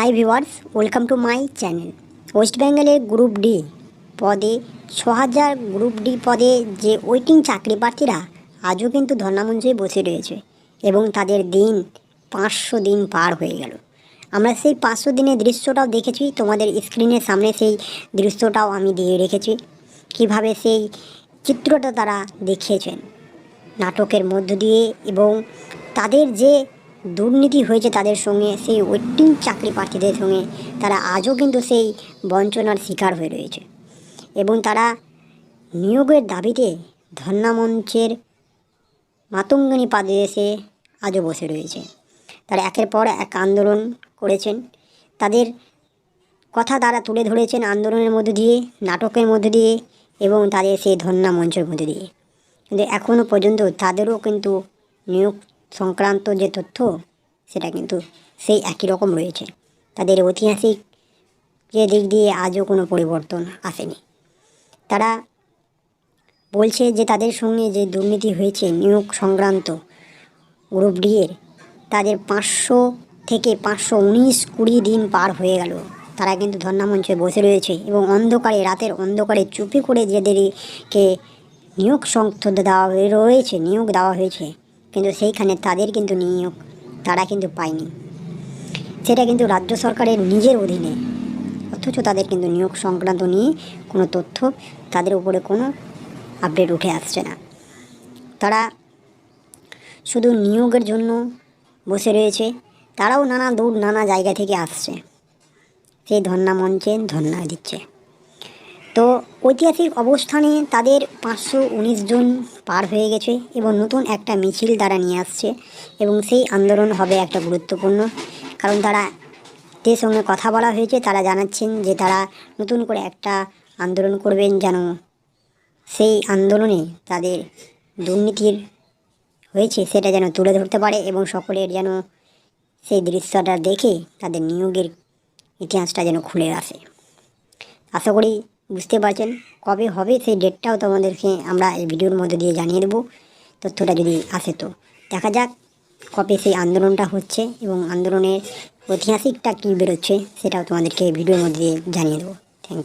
Hi viewers welcome to my channel West বেঙ্গলের group D পদে ছ হাজার গ্রুপ ডি পদে যে ওয়েটিং চাকরি প্রার্থীরা আজও কিন্তু ধর্নামঞ্চে বসে রয়েছে এবং তাদের দিন পাঁচশো দিন পার হয়ে গেল। আমরা সেই পাঁচশো দিনের দৃশ্যটাও দেখেছি, তোমাদের স্ক্রিনের সামনে সেই দৃশ্যটাও আমি দিয়ে রেখেছি। কীভাবে সেই চিত্রটা তারা দেখিয়েছেন। নাটকের মধ্য দিয়ে এবং তাদের যে দুর্নীতি হয়েছে তাদের সঙ্গে, সেই ওয়েটিং চাকরি প্রার্থীদের সঙ্গে। তারা আজও কিন্তু সেই বঞ্চনার শিকার হয়ে রয়েছে। এবং তারা নিয়োগের দাবিতে ধর্ণা মঞ্চের মাতঙ্গিনী পাদে এসে আজও বসে রয়েছে। তারা একের পর এক আন্দোলন করেছেন। তাদের কথা তারা তুলে ধরেছেন আন্দোলনের মধ্যে দিয়ে, নাটকের মধ্যে দিয়ে এবং তাদের সেই ধর্ণা মঞ্চের মধ্যে দিয়ে। কিন্তু এখনও পর্যন্ত তাদেরও কিন্তু নিয়োগ সংক্রান্ত যে তথ্য, সেটা কিন্তু সেই একই রকম রয়েছে। তাদের ঐতিহাসিক যে দিক দিয়ে আজও কোনো পরিবর্তন আসেনি। তারা বলছে যে তাদের সঙ্গে যে দুর্নীতি হয়েছে নিয়োগ সংক্রান্ত গ্রুপ ডি এর তাদের পাঁচশো থেকে পাঁচশো উনিশ কুড়ি দিন পার হয়ে গেল। তারা কিন্তু ধর্ণামঞ্চে বসে রয়েছে এবং অন্ধকারে, রাতের অন্ধকারে চুপি করে যাদেরকে নিয়োগ সংস্থ দেওয়া রয়েছে, নিয়োগ দেওয়া হয়েছে কিন্তু সেইখানে তাদের কিন্তু নিয়োগ, তারা কিন্তু পায়নি। সেটা কিন্তু রাজ্য সরকারের নিজের অধীনে। অথচ তাদের কিন্তু নিয়োগ সংক্রান্ত নিয়ে কোনো তথ্য তাদের উপরে কোনো আপডেট উঠে আসছে না। তারা শুধু নিয়োগের জন্য বসে রয়েছে, তারাও নানা দূর নানা জায়গা থেকে আসছে। সেই ধর্না মঞ্চে ধর্ণা দিচ্ছে। তো ঐতিহাসিক অবস্থানে তাদের পাঁচশো উনিশ জন পার হয়ে গেছে এবং নতুন একটা মিছিল তারা নিয়ে আসছে এবং সেই আন্দোলন হবে একটা গুরুত্বপূর্ণ। কারণ তারা যে সঙ্গে কথা বলা হয়েছে, তারা জানাচ্ছেন যে তারা নতুন করে একটা আন্দোলন করবেন যেন সেই আন্দোলনে তাদের দুর্নীতির হয়েছে সেটা যেন তুলে ধরতে পারে এবং সকলের যেন সেই দৃশ্যটা দেখে তাদের নিয়োগের ইতিহাসটা যেন খুলে আসে। আশা করি বুঝতে পারছেন? কবে হবে সেই ডেটটাও তোমাদেরকে আমরা এই ভিডিওর মধ্যে দিয়ে জানিয়ে দেবো। তথ্যটা যদি আসে তো। দেখা যাক কবে সেই আন্দোলনটা হচ্ছে এবং আন্দোলনের ঐতিহাসিকটা কী বেরোচ্ছে সেটাও তোমাদেরকে ভিডিওর মধ্যে দিয়ে জানিয়ে দেবো।